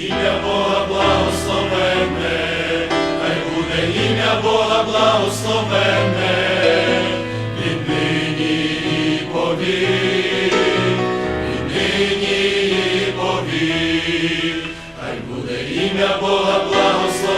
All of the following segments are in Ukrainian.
ім'я Бога благословенне, хай буде ім'я Бога благословенне, віднині і повір, віднині і повір, буде ім'я Бога благословенне.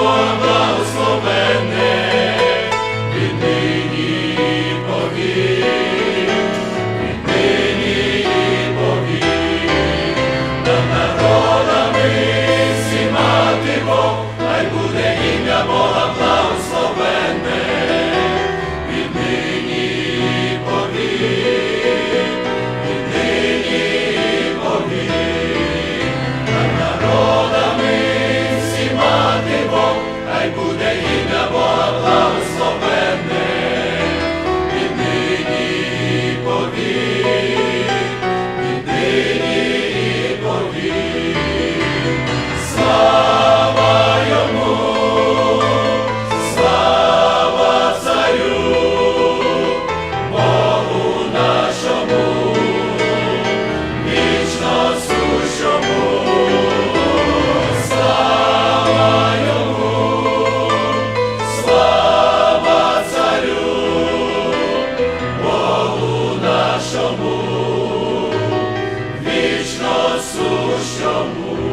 today. насущому.